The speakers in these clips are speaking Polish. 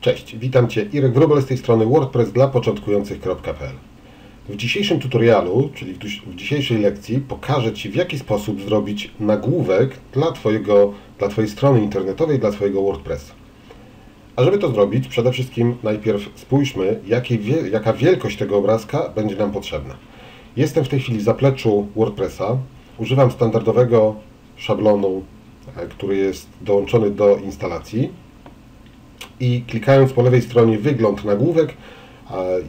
Cześć, witam Cię, Irek Wróbel z tej strony WordPress dla początkujących.pl W dzisiejszym tutorialu, czyli w, dzisiejszej lekcji pokażę Ci w jaki sposób zrobić nagłówek dla, twojego, dla Twojej strony internetowej, dla Twojego WordPressa. A żeby to zrobić, przede wszystkim najpierw spójrzmy, jakiej, jaka wielkość tego obrazka będzie nam potrzebna. Jestem w tej chwili w zapleczu WordPressa, używam standardowego szablonu, e, który jest dołączony do instalacji i klikając po lewej stronie wygląd nagłówek,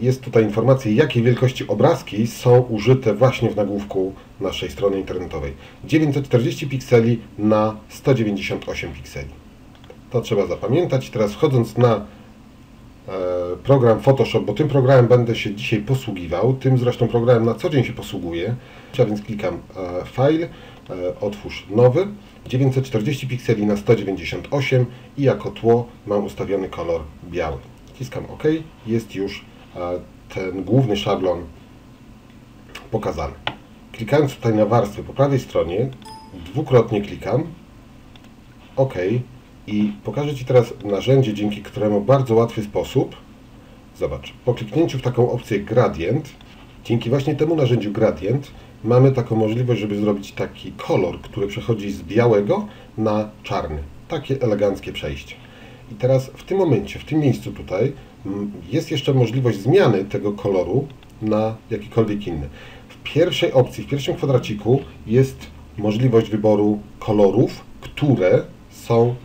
jest tutaj informacja, jakiej wielkości obrazki są użyte właśnie w nagłówku naszej strony internetowej. 940 pikseli na 198 pikseli. To trzeba zapamiętać. Teraz wchodząc na e, program Photoshop, bo tym programem będę się dzisiaj posługiwał, tym zresztą programem na co dzień się posługuję, a więc klikam e, File, otwórz nowy, 940 pikseli na 198 i jako tło mam ustawiony kolor biały. Wciskam OK, jest już ten główny szablon pokazany. Klikając tutaj na warstwę po prawej stronie, dwukrotnie klikam OK i pokażę Ci teraz narzędzie, dzięki któremu w bardzo łatwy sposób, zobacz, po kliknięciu w taką opcję gradient, dzięki właśnie temu narzędziu gradient, mamy taką możliwość, żeby zrobić taki kolor, który przechodzi z białego na czarny. Takie eleganckie przejście. I teraz w tym momencie, w tym miejscu tutaj mm, jest jeszcze możliwość zmiany tego koloru na jakikolwiek inny. W pierwszej opcji, w pierwszym kwadraciku jest możliwość wyboru kolorów, które są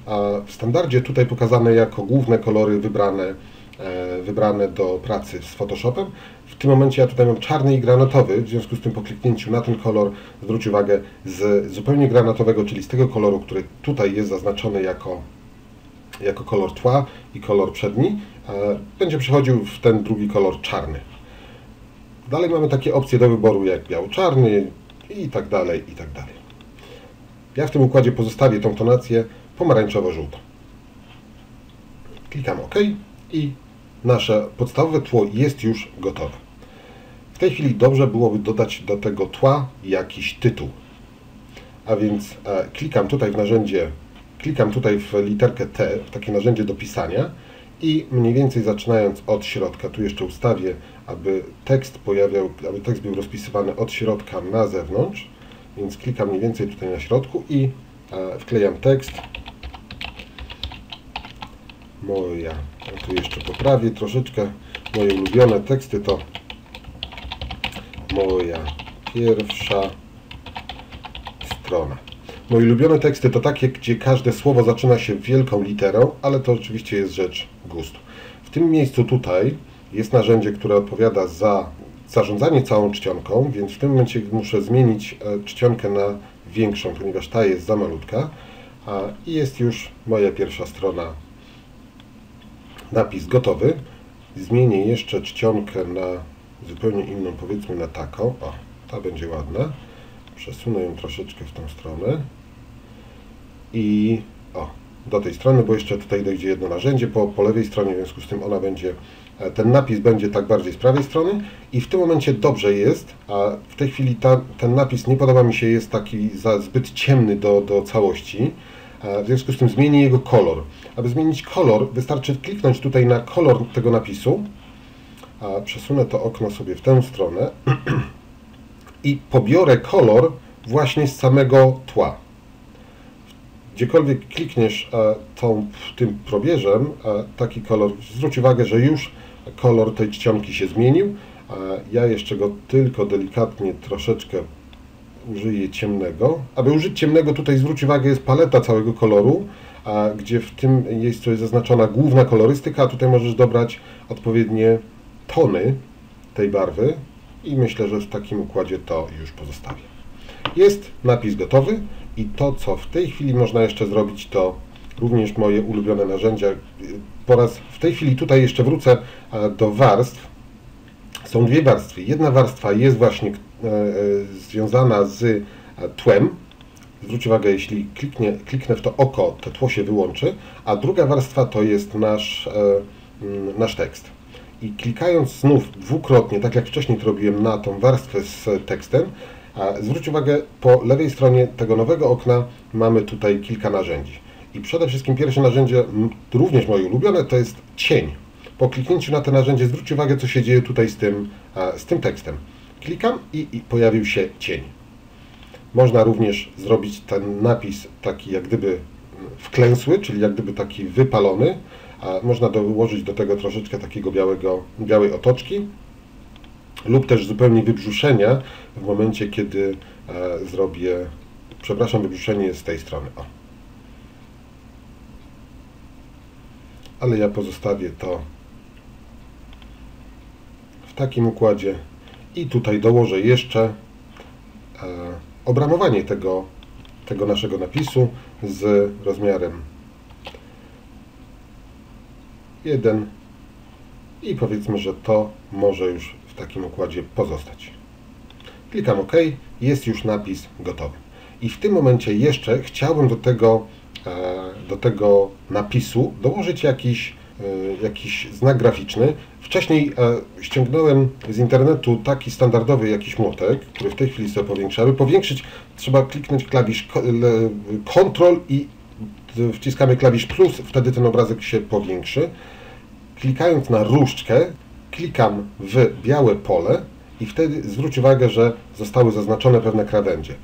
w standardzie tutaj pokazane jako główne kolory wybrane, wybrane do pracy z Photoshopem. W tym momencie ja tutaj mam czarny i granatowy, w związku z tym po kliknięciu na ten kolor zwróć uwagę z zupełnie granatowego, czyli z tego koloru, który tutaj jest zaznaczony jako, jako kolor tła i kolor przedni, będzie przechodził w ten drugi kolor czarny. Dalej mamy takie opcje do wyboru jak biało-czarny i tak dalej, i tak dalej. Ja w tym układzie pozostawię tą tonację pomarańczowo-żółtą. Klikam OK i nasze podstawowe tło jest już gotowe. W tej chwili dobrze byłoby dodać do tego tła jakiś tytuł. A więc e, klikam tutaj w narzędzie, klikam tutaj w literkę T, w takie narzędzie do pisania i mniej więcej zaczynając od środka, tu jeszcze ustawię, aby tekst pojawiał, aby tekst był rozpisywany od środka na zewnątrz, więc klikam mniej więcej tutaj na środku i e, wklejam tekst. Moja, tu jeszcze poprawię troszeczkę, moje ulubione teksty to moja pierwsza strona. Moje ulubione teksty to takie, gdzie każde słowo zaczyna się wielką literą, ale to oczywiście jest rzecz gustu. W tym miejscu tutaj jest narzędzie, które odpowiada za zarządzanie całą czcionką, więc w tym momencie muszę zmienić e, czcionkę na większą, ponieważ ta jest za malutka. I jest już moja pierwsza strona. Napis gotowy. Zmienię jeszcze czcionkę na zupełnie inną, powiedzmy na taką. O, ta będzie ładna. Przesunę ją troszeczkę w tą stronę. I o, do tej strony, bo jeszcze tutaj dojdzie jedno narzędzie po, po lewej stronie, w związku z tym ona będzie, e, ten napis będzie tak bardziej z prawej strony i w tym momencie dobrze jest, a w tej chwili ta, ten napis nie podoba mi się, jest taki za zbyt ciemny do, do całości, w związku z tym zmienię jego kolor. Aby zmienić kolor, wystarczy kliknąć tutaj na kolor tego napisu, przesunę to okno sobie w tę stronę i pobiorę kolor właśnie z samego tła. Gdziekolwiek klikniesz tą, tym probierzem, taki kolor, zwróć uwagę, że już kolor tej czcionki się zmienił. Ja jeszcze go tylko delikatnie troszeczkę użyję ciemnego. Aby użyć ciemnego, tutaj zwróć uwagę, jest paleta całego koloru, gdzie w tym miejscu jest zaznaczona główna kolorystyka, a tutaj możesz dobrać odpowiednie tony tej barwy i myślę, że w takim układzie to już pozostawię. Jest napis gotowy i to, co w tej chwili można jeszcze zrobić, to również moje ulubione narzędzia. Po raz w tej chwili tutaj jeszcze wrócę do warstw. Są dwie warstwy. Jedna warstwa jest właśnie e, e, związana z tłem. Zwróć uwagę, jeśli kliknie, kliknę w to oko, to tło się wyłączy, a druga warstwa to jest nasz, nasz tekst i klikając znów dwukrotnie, tak jak wcześniej to robiłem na tą warstwę z tekstem, zwróć uwagę, po lewej stronie tego nowego okna mamy tutaj kilka narzędzi. I przede wszystkim pierwsze narzędzie, również moje ulubione, to jest cień. Po kliknięciu na to narzędzie zwróć uwagę, co się dzieje tutaj z tym, z tym tekstem. Klikam i, i pojawił się cień. Można również zrobić ten napis taki jak gdyby wklęsły, czyli jak gdyby taki wypalony. Można dołożyć do tego troszeczkę takiego białego, białej otoczki lub też zupełnie wybrzuszenia w momencie, kiedy e, zrobię, przepraszam, wybrzuszenie jest z tej strony. O. Ale ja pozostawię to w takim układzie i tutaj dołożę jeszcze e, obramowanie tego, tego naszego napisu z rozmiarem 1 i powiedzmy, że to może już w takim układzie pozostać. Klikam OK, jest już napis gotowy. I w tym momencie jeszcze chciałbym do tego, e, do tego napisu dołożyć jakiś, jakiś znak graficzny. Wcześniej e, ściągnąłem z internetu taki standardowy jakiś młotek, który w tej chwili sobie powiększa. Aby powiększyć trzeba kliknąć klawisz Ctrl i wciskamy klawisz plus, wtedy ten obrazek się powiększy. Klikając na różdżkę, klikam w białe pole i wtedy zwróć uwagę, że zostały zaznaczone pewne krawędzie.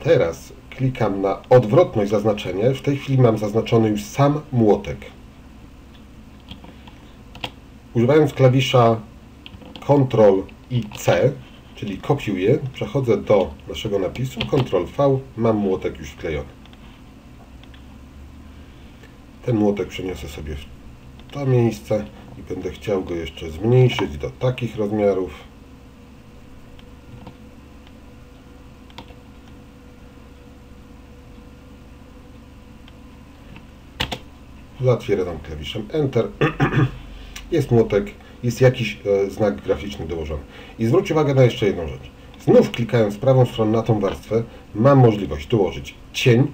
Teraz klikam na odwrotność zaznaczenie. W tej chwili mam zaznaczony już sam młotek. Używając klawisza Ctrl i C, czyli kopiuję, przechodzę do naszego napisu, Ctrl V, mam młotek już wklejony. Ten młotek przeniosę sobie w to miejsce i będę chciał go jeszcze zmniejszyć do takich rozmiarów. Zatwieram klawiszem Enter. jest młotek, jest jakiś e, znak graficzny dołożony. I zwróć uwagę na jeszcze jedną rzecz. Znów klikając prawą stroną na tą warstwę, mam możliwość dołożyć cień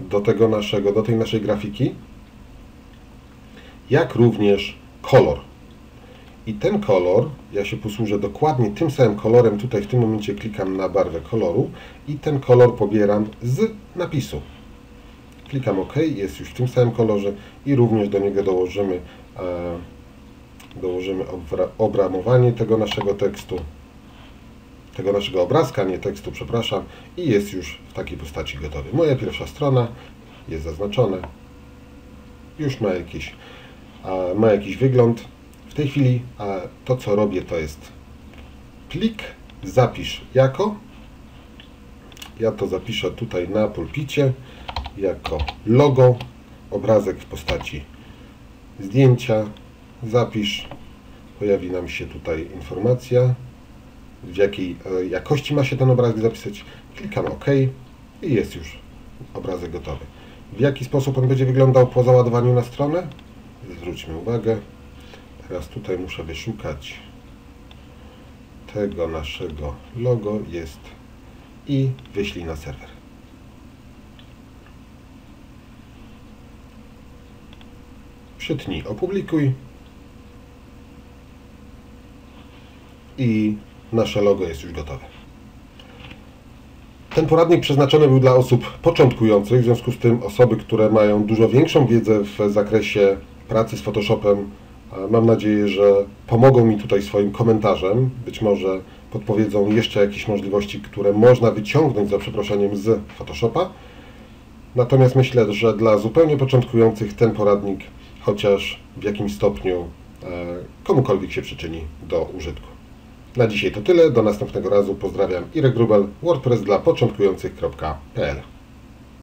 do tego naszego, do tej naszej grafiki, jak również kolor. I ten kolor, ja się posłużę dokładnie tym samym kolorem, tutaj w tym momencie klikam na barwę koloru i ten kolor pobieram z napisu. Klikam OK, jest już w tym samym kolorze i również do niego dołożymy, e, dołożymy obramowanie tego naszego tekstu, tego naszego obrazka, nie tekstu, przepraszam, i jest już w takiej postaci gotowy. Moja pierwsza strona jest zaznaczona, już ma jakieś ma jakiś wygląd. W tej chwili to, co robię, to jest plik, zapisz jako. Ja to zapiszę tutaj na pulpicie jako logo, obrazek w postaci zdjęcia, zapisz, pojawi nam się tutaj informacja, w jakiej e, jakości ma się ten obrazek zapisać. Klikam OK i jest już obrazek gotowy. W jaki sposób on będzie wyglądał po załadowaniu na stronę? zwróćmy uwagę. Teraz tutaj muszę wyszukać tego naszego logo jest i wyślij na serwer. Przytnij opublikuj i nasze logo jest już gotowe. Ten poradnik przeznaczony był dla osób początkujących, w związku z tym osoby, które mają dużo większą wiedzę w zakresie pracy z Photoshopem. Mam nadzieję, że pomogą mi tutaj swoim komentarzem. Być może podpowiedzą jeszcze jakieś możliwości, które można wyciągnąć za przeproszeniem z Photoshopa. Natomiast myślę, że dla zupełnie początkujących ten poradnik chociaż w jakimś stopniu e, komukolwiek się przyczyni do użytku. Na dzisiaj to tyle. Do następnego razu. Pozdrawiam. Irek Grubel, WordPress dla początkujących.pl